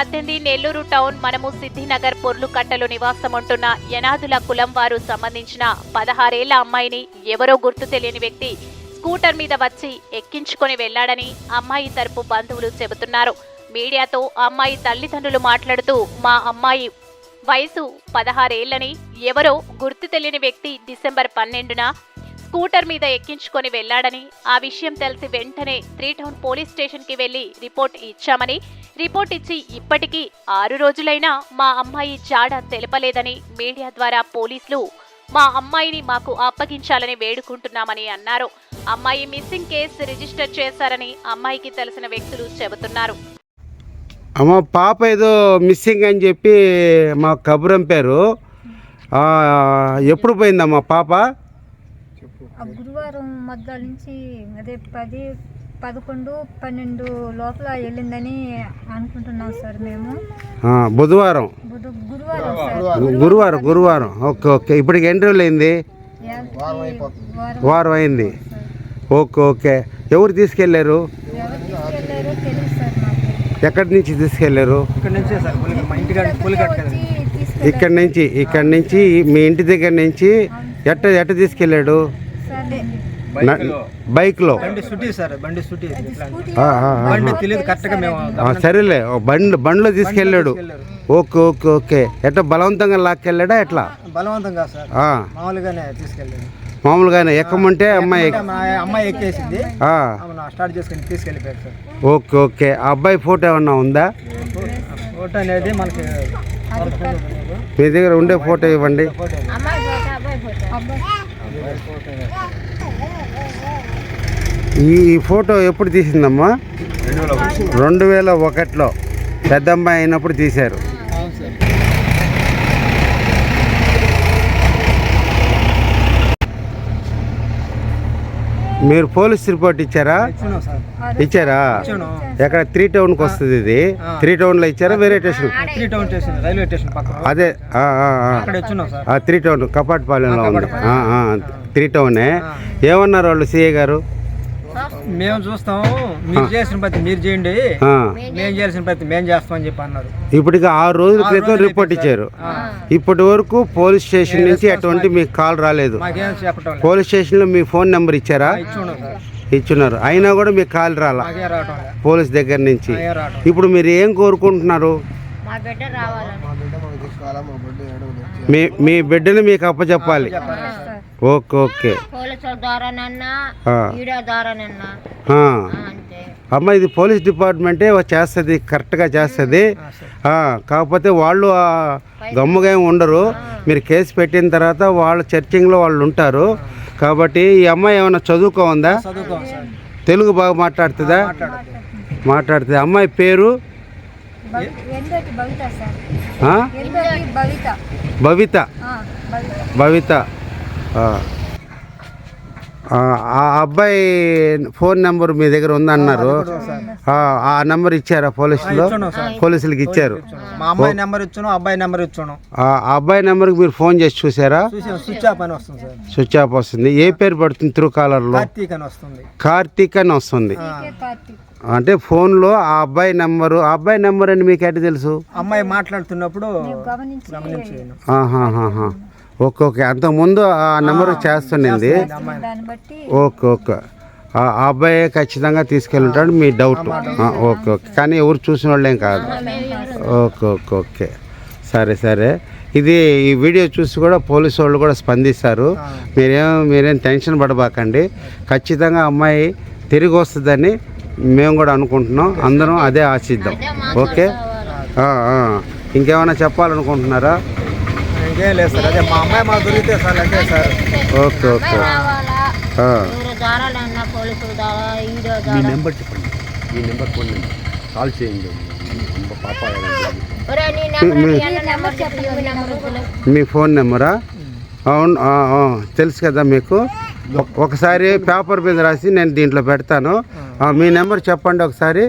పద్దెనిమిది నెల్లూరు టౌన్ మనము సిద్ధినగర్ పొర్లుకట్టలో నివాసముంటున్న యనాదుల కులం వారు సంబంధించిన పదహారేళ్ళ అమ్మాయిని ఎవరో గుర్తు తెలియని వ్యక్తి స్కూటర్ మీద వచ్చి ఎక్కించుకొని వెళ్ళాడని అమ్మాయి తరపు బంధువులు చెబుతున్నారు. మీడియాతో అమ్మాయి తల్లిదండ్రులు మాట్లాడుతూ మా అమ్మాయి వయసు పదహారేళ్ళని ఎవరో గుర్తు తెలియని వ్యక్తి డిసెంబర్ పన్నెండున స్కూటర్ మీద ఎక్కించుకొని వెళ్ళాడని ఆ విషయం తెలిసి వెంటనే త్రీ టౌన్ పోలీస్ స్టేషన్కి వెళ్ళి రిపోర్ట్ ఇచ్చామని రిపోర్ట్ ఇచ్చి ఇప్పటికీ ఆరు రోజులైనా మా అమ్మాయి జాడ తెలపలేదని మీడియా ద్వారా పోలీసులు మా అమ్మాయిని మాకు అప్పగించాలని వేడుకుంటున్నామని అన్నారు. అమ్మాయి మిస్సింగ్ కేసు రిజిస్టర్ చేశారని అమ్మాయికి తెలిసిన వ్యక్తులు చెబుతున్నారు. అమ్మ పాప ఏదో మిస్సింగ్ అని చెప్పి మా కబురంపారు ఎప్పుడు పోయిందమ్మా పాప? గురువారం మధ్యాల నుంచి అదే పది పదకొండు పన్నెండు లోపల వెళ్ళిందని అనుకుంటున్నాం సార్ మేము. ఆ, బుధవారం. బుధ గురువారం సార్. గురువారం. గురువారం ఓకే ఓకే. ఇప్పటికి ఎన్ని రోజులు అయింది? వారం వారం అయింది. Okay okay. ఎవరు తీసుకెళ్ళారు ఎక్కడి నుంచి తీసుకెళ్ళారు ఇక్కడ నుంచే ఇక్కడి నుంచి ఇక్కడి నుంచి మీ ఇంటి దగ్గర నుంచి ఎట్ట ఎట్ట తీసుకెళ్ళాడు బైక్లో. బండి సుటి సార్ బండి సుటి తెలియదు కరెక్ట్గా మేము సరేలే ఓ బండి బండిలో తీసుకెళ్ళాడు. Okay okay okay. ఎట్ట బలవంతంగా లాక్కెళ్ళాడా ఎట్లా? బలవంతంగా సార్. ఆ, మామూలుగానే తీసుకెళ్ళాడు. మామూలుగానే ఎక్కమంటే అమ్మాయి అమ్మాయి ఎక్కేసింది. స్టార్ట్ చేసుకుని తీసుకెళ్ళిపోయారు సార్. Okay okay. ఆ అబ్బాయి ఫోటో ఏమన్నా ఉందా? ఫోటో అనేది మనకి మీ దగ్గర ఉండే ఫోటో ఇవ్వండి. ఫోటో అబ్బాయి ఈ ఫోటో ఎప్పుడు తీసిందమ్మా? రెండు వేల ఒకటిలో. పెద్ద అమ్మాయి అయినప్పుడు తీశారు. మీరు పోలీస్ రిపోర్ట్ ఇచ్చారా? ఇచ్చారా? ఎక్కడ త్రీ టౌన్కి వస్తుంది ఇది? త్రీ టౌన్లో ఇచ్చారా? వేరే స్టేషన్ అదే త్రీ టౌన్ కపాటిపాలెంలో ఉంది. త్రీ టౌనే. ఏమన్నారు వాళ్ళు సిఏ గారు? మేము చూస్తాం. మీరు చేసిన పత్తి మీరు చేయండి. ఆ, మేము చేయాల్సిన పత్తి మేము చేస్తామని చెప్పి అన్నారు. ఇప్పటికి ఆరు రోజుల క్రితం రిపోర్ట్ ఇచ్చారు. ఇప్పటి వరకు పోలీస్ స్టేషన్ నుంచి అటువంటి మీకు కాల్ రాలేదు. పోలీస్ స్టేషన్లో మీ ఫోన్ నెంబర్ ఇచ్చారా? ఇచ్చున్నారు. అయినా కూడా మీకు కాల్ రాలా? పోలీస్ దగ్గర నుంచి. ఇప్పుడు మీరు ఏం కోరుకుంటున్నారు? మీ మీ బిడ్డని మీకు అప్పచెప్పాలి. Okay okay. పోలీసుల ద్వారానన్నా ఆ, వీడియో ద్వారానన్నా ఆ. అంతే. అమ్మ ఇది పోలీస్ డిపార్ట్మెంటే చేస్తుంది కరెక్ట్గా చేస్తుంది. కాకపోతే వాళ్ళు ఆ గమ్ముగా ఏమి ఉండరు. మీరు కేసు పెట్టిన తర్వాత వాళ్ళ చర్చింగ్లో వాళ్ళు ఉంటారు. కాబట్టి ఈ అమ్మాయి ఏమైనా చదువుకో ఉందా? చదువుకోం సార్ తెలుగు బాగా మాట్లాడుతుందా? మాట్లాడుతుంది. అమ్మాయి పేరు? భవిత భవిత ఆ, అబ్బాయి ఫోన్ నెంబర్ మీ దగ్గర ఉందన్నారు. ఆ, ఆ నెంబర్ ఇచ్చారా పోలీసులు? పోలీసులకి ఇచ్చారు. మా అమ్మాయి నెంబర్ ఇచ్చును అబ్బాయి నెంబర్ ఇచ్చును. ఆ అబ్బాయి నెంబర్కి మీరు ఫోన్ చేసి చూసారా? చూసి స్విచ్ ఆఫ్ అని వస్తుంది సార్. స్విచ్ ఆఫ్ వస్తుంది. ఏ పేరు పడుతుంది త్రూ కాలర్లో? కార్తీక్ అని వస్తుంది. కార్తీక్ అని వస్తుంది. అంటే ఫోన్లో ఆ అబ్బాయి నెంబరు ఆ అబ్బాయి నెంబర్ అని మీకు ఎట్ట తెలుసు? అమ్మాయి మాట్లాడుతున్నప్పుడు గమనించి. Okay okay. అంతకుముందు ఆ నెంబర్ చేస్తుండింది. Okay okay. ఆ అబ్బాయి ఖచ్చితంగా తీసుకెళ్ళుంటాడు మీ డౌట్ ఓకే ఓకే. కానీ ఎవరు చూసిన వాళ్ళేం కాదు. Okay okay okay. సరే సరే. ఇది ఈ వీడియో చూసి కూడా పోలీసు వాళ్ళు కూడా స్పందిస్తారు. మీరేం మీరేం టెన్షన్ పడబాకండి. ఖచ్చితంగా అమ్మాయి తిరిగి వస్తుందని మేము కూడా అనుకుంటున్నాం. అందరం అదే ఆశిద్దాం. ఓకే. ఇంకేమైనా చెప్పాలనుకుంటున్నారా? ఇంకేం లేదు సార్ అదే మా అమ్మాయి మాకు దొరికితే సార్ అంతే సార్ ఓకే. ఓకే ద్వారా నెంబర్ చెప్పండి. మీ నెంబర్ ఫోన్ నెంబర్. కాల్ చేయండి. మా పాప. మీ ఫోన్ నెంబరా? అవును తెలుసు కదా మీకు. ఒక- ఒకసారి పేపర్ మీద రాసి నేను దీంట్లో పెడతాను. ఆ, మీ నెంబర్ చెప్పండి ఒకసారి.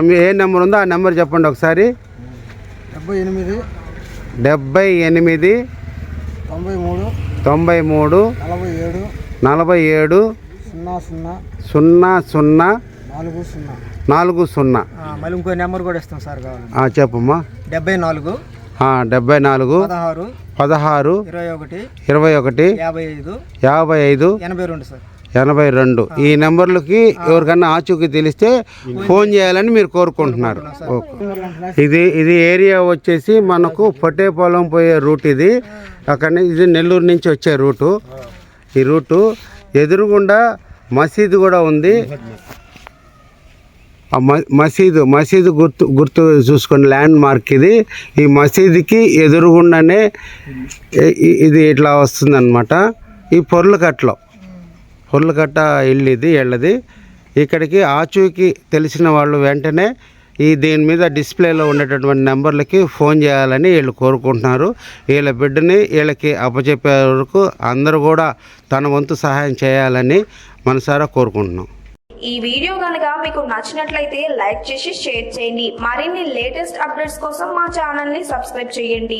మీ ఏ నెంబర్ ఉందో ఆ నెంబర్ చెప్పండి ఒకసారి. డెబ్బై ఎనిమిది. డెబ్బై ఎనిమిది. తొంభై మూడు. తొంభై మూడు. నలభై ఏడు. నలభై ఏడు. సున్నా సున్నా. సున్నా సున్నా. నాలుగు సున్నా. నాలుగు సున్నా. ఆ, మళ్ళీ ఇంకో నెంబర్ కూడా ఇస్తాం సార్ కావాలి. ఆ, చెప్పమ్మా. డెబ్బై నాలుగు. ఆ, డెబ్బై నాలుగు. పదహారు. పదహారు. ఇరవై ఒకటి. ఇరవై ఒకటి. యాభై ఐదు. యాభై ఐదు. ఎనభై రెండు సార్. ఎనభై రెండు. ఈ నెంబర్లకి ఎవరికన్నా ఆచూకీ తెలిస్తే ఫోన్ చేయాలని మీరు కోరుకుంటున్నారు. ఇది ఇది ఏరియా వచ్చేసి మనకు పొట్టేపాలెం పోయే రూట్ ఇది. అక్కడ ఇది నెల్లూరు నుంచి వచ్చే రూటు. ఈ రూటు ఎదురుగుండా మసీదు కూడా ఉంది. ఆ మసీదు మసీదు గుర్తు గుర్తు చూసుకోండి ల్యాండ్ మార్క్ ఇది. ఈ మసీదుకి ఎదురుగుండానే ఇది ఇట్లా వస్తుందన్నమాట. ఈ పొర్లకట్లో. పొర్లకట్ట ఇల్లు ఇది ఎళ్ళది ఇక్కడికి ఆచూకీ తెలిసిన వాళ్ళు వెంటనే ఈ దీని మీద డిస్ప్లేలో ఉండేటటువంటి నెంబర్లకి ఫోన్ చేయాలని వీళ్ళు కోరుకుంటున్నారు. వీళ్ళ బిడ్డని వీళ్ళకి అప్పచెప్పే వరకు అందరూ కూడా తన వంతు సహాయం చేయాలని మనసారా కోరుకుంటున్నాం. ఈ వీడియో కనుక మీకు నచ్చినట్లయితే లైక్ చేసి షేర్ చేయండి. మరిన్ని లేటెస్ట్ అప్డేట్స్ కోసం మా ఛానల్ని సబ్స్క్రైబ్ చేయండి.